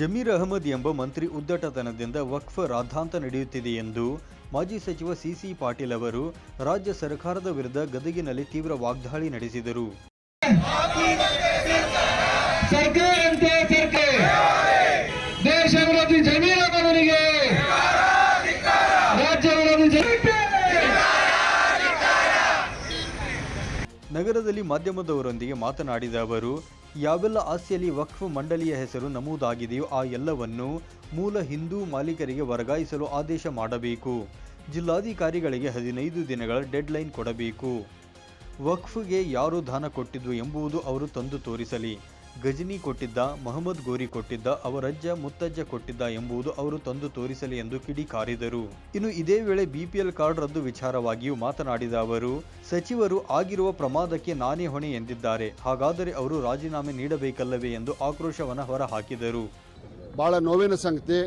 ಜಮೀರ್ ಅಹಮದ್ ಎಂಬ ಮಂತ್ರಿ ಉದ್ದಟತನದಿಂದ ವಕ್ಫ್ ರಾದ್ಧಾಂತ ನಡೆಯುತ್ತಿದೆ ಎಂದು ಮಾಜಿ ಸಚಿವ ಸಿಸಿ ಪಾಟೀಲ್ ಅವರು ರಾಜ್ಯ ಸರ್ಕಾರದ ವಿರುದ್ಧ ಗದಗಿನಲ್ಲಿ ತೀವ್ರ ವಾಗ್ದಾಳಿ ನಡೆಸಿದರು. ನಗರದಲ್ಲಿ ಮಾಧ್ಯಮದವರೊಂದಿಗೆ ಮಾತನಾಡಿದ ಅವರು ಯಾವೆಲ್ಲ ಆಸ್ತಿಯಲ್ಲಿ ವಕ್ಫ್ ಮಂಡಳಿಯ ಹೆಸರು ನಮೂದಾಗಿದೆಯೋ ಆ ಎಲ್ಲವನ್ನು ಮೂಲ ಹಿಂದೂ ಮಾಲೀಕರಿಗೆ ವರ್ಗಾಯಿಸಲು ಆದೇಶ ಮಾಡಬೇಕು. ಜಿಲ್ಲಾಧಿಕಾರಿಗಳಿಗೆ ಹದಿನೈದು ದಿನಗಳ ಡೆಡ್ಲೈನ್ ಕೊಡಬೇಕು. ವಕ್ಫ್ಗೆ ಯಾರು ದಾನ ಕೊಟ್ಟಿದ್ದು ಎಂಬುದು ಅವರು ತಂದು ತೋರಿಸಲಿ. ಗಜನಿ ಕೊಟ್ಟಿದ್ದ, ಮಹಮ್ಮದ್ ಗೋರಿ ಕೊಟ್ಟಿದ್ದ ಅವರಜ್ಜ ಮುತ್ತಜ್ಜ ಕೊಟ್ಟಿದ್ದ ಎಂಬುದು ಅವರು ತಂದು ತೋರಿಸಲಿ ಎಂದು ಕಿಡಿಕಾರಿದರು ಇನ್ನು ಇದೇ ವೇಳೆ ಬಿಪಿಎಲ್ ಕಾರ್ಡ್ ರದ್ದು ವಿಚಾರವಾಗಿಯೂ ಮಾತನಾಡಿದ ಅವರು, ಸಚಿವರು ಆಗಿರುವ ಪ್ರಮಾದಕ್ಕೆ ನಾನೇ ಹೊಣೆ ಎಂದಿದ್ದಾರೆ. ಹಾಗಾದರೆ ಅವರು ರಾಜೀನಾಮೆ ನೀಡಬೇಕಲ್ಲವೇ ಎಂದು ಆಕ್ರೋಶವನ್ನು ಹೊರಹಾಕಿದರು. ಬಹಳ ನೋವಿನ ಸಂಗತಿ.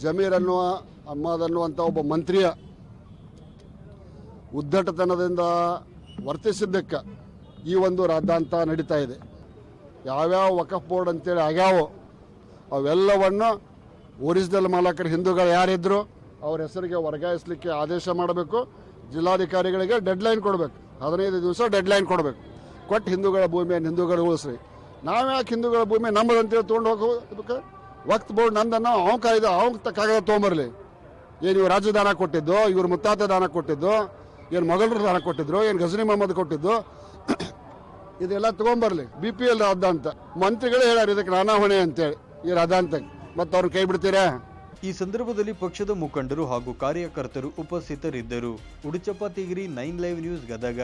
ಜಮೀರ್ ಅನ್ನುವ, ಅಹ್ಮದ್ ಅನ್ನುವಂಥ ಒಬ್ಬ ಮಂತ್ರಿಯ ಉದ್ದಟತನದಿಂದ ವರ್ತಿಸಿದ್ದಕ್ಕೆ ಈ ಒಂದು ರಾದ್ದಾಂತ ನಡೀತಾ ಇದೆ. ಯಾವ್ಯಾವ ವಕಫ್ ಬೋರ್ಡ್ ಅಂತೇಳಿ ಆಗ್ಯಾವೋ ಅವೆಲ್ಲವನ್ನು ಒರಿಜಿನಲ್ ಮಾಲಕರು, ಹಿಂದೂಗಳು ಯಾರಿದ್ರು ಅವ್ರ ಹೆಸರಿಗೆ ವರ್ಗಾಯಿಸಲಿಕ್ಕೆ ಆದೇಶ ಮಾಡಬೇಕು. ಜಿಲ್ಲಾಧಿಕಾರಿಗಳಿಗೆ ಡೆಡ್ಲೈನ್ ಕೊಡಬೇಕು. ಹದಿನೈದು ದಿವಸ ಡೆಡ್ಲೈನ್ ಕೊಡಬೇಕು. ಕೊಟ್ಟು ಹಿಂದೂಗಳ ಭೂಮಿಯನ್ನು ಹಿಂದೂಗಳು ಉಳಿಸ್ರಿ. ನಾವು ಯಾಕೆ ಹಿಂದೂಗಳ ಭೂಮಿ ನಮ್ಮದು ಅಂತೇಳಿ ತೊಗೊಂಡು ಹೋಗಬೇಕು ವಕ್ತ್ ಬೋರ್ಡ್ ನಂದನ್ನು ಅವ್ನ ಕಾಯ್ದ ಅವ್ನು ಕಾಗದ ತೊಗೊಂಬರ್ಲಿ. ಏನು ಇವ್ರು ರಾಜ್ಯ ಕೊಟ್ಟಿದ್ದು, ಇವ್ರ ಮುತ್ತಾತ ದಾನ ಕೊಟ್ಟಿದ್ದು, ಏನು ಮೊಘಲರು ದಾನ ಕೊಟ್ಟಿದ್ರು, ಏನು ಗಜನಿ ಮೊಹಮ್ಮದ್ ಕೊಟ್ಟಿದ್ದು ಇದೆಲ್ಲ ತಗೊಂಬರ್ಲಿ. ಬಿ ಪಿ ಎಲ್ ಅಂತ ಮಂತ್ರಿಗಳೇ ಹೇಳಾರ ಇದಕ್ಕೆ ನಾನಾ ಹೊಣೆ ಅಂತೇಳಿ ಈ ಅಂತ ಮತ್ತೆ ಅವ್ರು ಕೈ ಬಿಡ್ತೀರಾ? ಈ ಸಂದರ್ಭದಲ್ಲಿ ಪಕ್ಷದ ಮುಖಂಡರು ಹಾಗೂ ಕಾರ್ಯಕರ್ತರು ಉಪಸ್ಥಿತರಿದ್ದರು. Uduchappa, Tigiri, nine live news, Gadag.